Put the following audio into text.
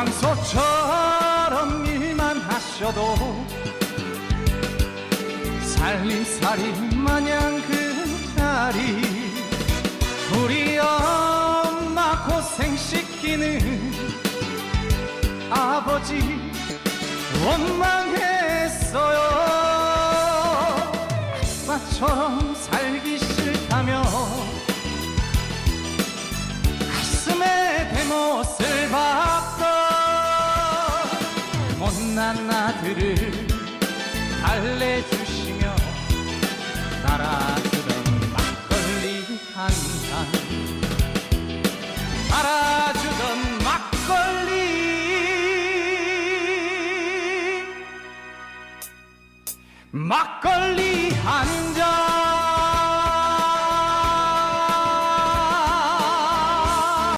황소처럼 일만 하셔도 살림살이 마냥 그 자리 우리 엄마 고생시키는 아버지 원망했어요. 아빠처럼 살기 싫다며 못난 아들을 달래주시며 따라주던 막걸리 한잔. 따라주던 막걸리. 막걸리 한잔